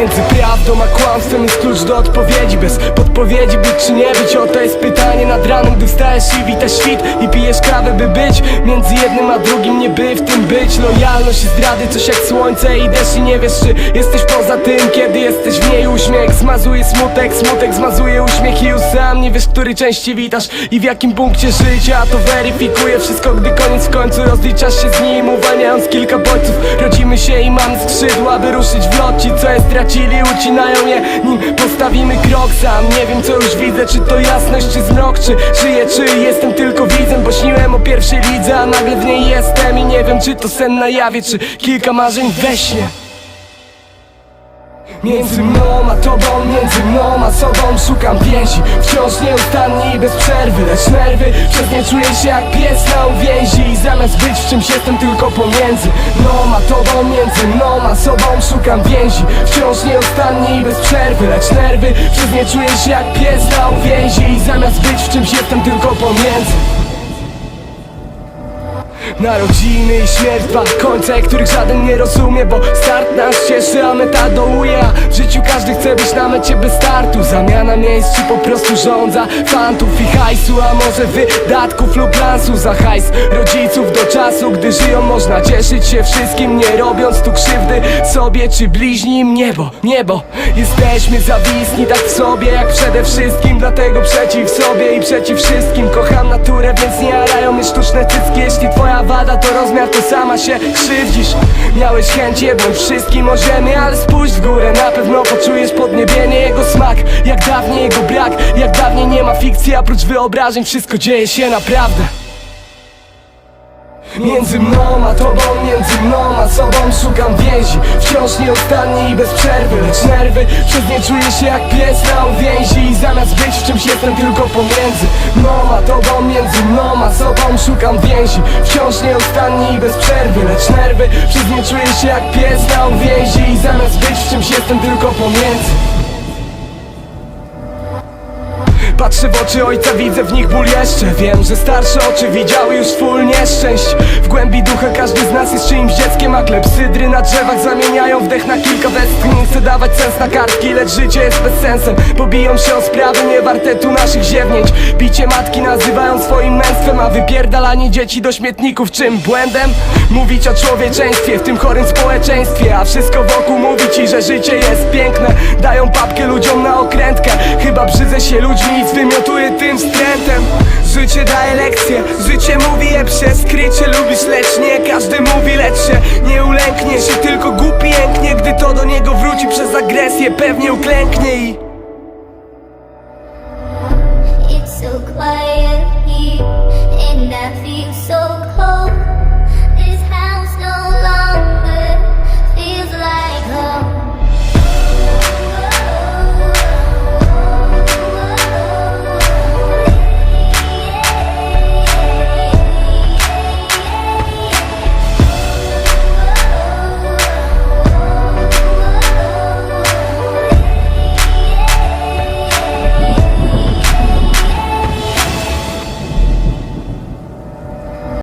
Między prawdą a kłamstwem jest klucz do odpowiedzi. Bez podpowiedzi być czy nie być Oto jest pytanie nad ranem, gdy wstajesz i witasz świt I pijesz kawę by być Między jednym a drugim nie by w tym być. Lojalność i zdrady, coś jak słońce i deszcz I nie wiesz czy jesteś poza tym Kiedy jesteś w niej. Uśmiech Zmazuje smutek, smutek zmazuje uśmiech I już sam nie wiesz, który częściej witasz I w jakim punkcie życia. To weryfikuje wszystko Gdy koniec w końcu rozliczasz się z nim. Uwalniając kilka bodźców Rodzimy się i mamy skrzydła, by ruszyć w lot. Ci co je stracili ucinają je Nim postawimy krok sam. Nie wiem co już widzę, czy to jasność, czy zmrok Czy żyję, czy jestem tylko widzem. Bo śniłem o pierwszej lidze, a nagle w niej jestem. I nie wiem czy to sen na jawie, czy kilka marzeń we śnie. Między mną a tobą, między mną a sobą Szukam więzi, wciąż nieustannie i bez przerwy Lecz nerwy, przez nie czuję się jak pies na uwięzi czymś jestem tylko pomiędzy. Mną a tobą, między mną a sobą Szukam więzi, wciąż nieustannie i bez przerwy Lecz nerwy, przez nie czuję się jak pies na uwięzi I zamiast być w czymś jestem tylko pomiędzy. Narodziny i śmierć, dwa końce, których żaden nie rozumie Bo start nas cieszy, a meta dołuje A W życiu każdy chce być na mecie bez startu. Zamiana miejsc po prostu rządza Fantów i hajsu, a może wydatków lub lansu Za hajs rodziców czasu, gdy żyją Można cieszyć się wszystkim, nie robiąc tu krzywdy Sobie czy bliźnim. Niebo, niebo Jesteśmy zawisni tak w sobie jak przede wszystkim Dlatego przeciw sobie i przeciw wszystkim. Kocham naturę, więc nie arają mnie sztuczne cycki. Jeśli twoja wada to rozmiar, to sama się krzywdzisz. Miałeś chęć jednym wszystkim o ziemię Ale spójrz w górę, na pewno poczujesz podniebienie. Jego smak, jak dawniej jego brak. Jak dawniej nie ma fikcji, a prócz wyobrażeń Wszystko dzieje się naprawdę Między mną a tobą, między mną a sobą Szukam więzi, wciąż nieustannie i bez przerwy Lecz nerwy, przez nie czuję się jak pies na uwięzi. I zamiast być w czymś jestem tylko pomiędzy Mną a tobą, między mną a sobą Szukam więzi, wciąż nieustannie i bez przerwy Lecz nerwy, przez nie czuję się jak pies na uwięzi. I zamiast być w czymś jestem tylko pomiędzy Patrzę w oczy ojca, widzę w nich ból jeszcze. Wiem, że starsze oczy widziały już full nieszczęść. W głębi ducha każdy z nas jest czyimś dzieckiem A klepsydry na drzewach zamieniają wdech na kilka westchnień. Nie chcę dawać sens na kartki, lecz życie jest bez sensem Pobiją się o sprawy niewarte tu naszych ziewnięć. Bicie matki nazywają swoim męstwem A wypierdalanie dzieci do śmietników czym błędem? Mówić o człowieczeństwie w tym chorym społeczeństwie. A wszystko wokół mówi ci, że życie jest piękne. Dają papkę ludziom na brzydzę się ludźmi i zwymiotuję tym wstrętem. Życie daje lekcje, życie mówi je przez krycie. Lubisz lecz nie, każdy mówi lecz się Nie ulęknie się, tylko głupi jęknie Gdy to do niego wróci przez agresję Pewnie uklęknie i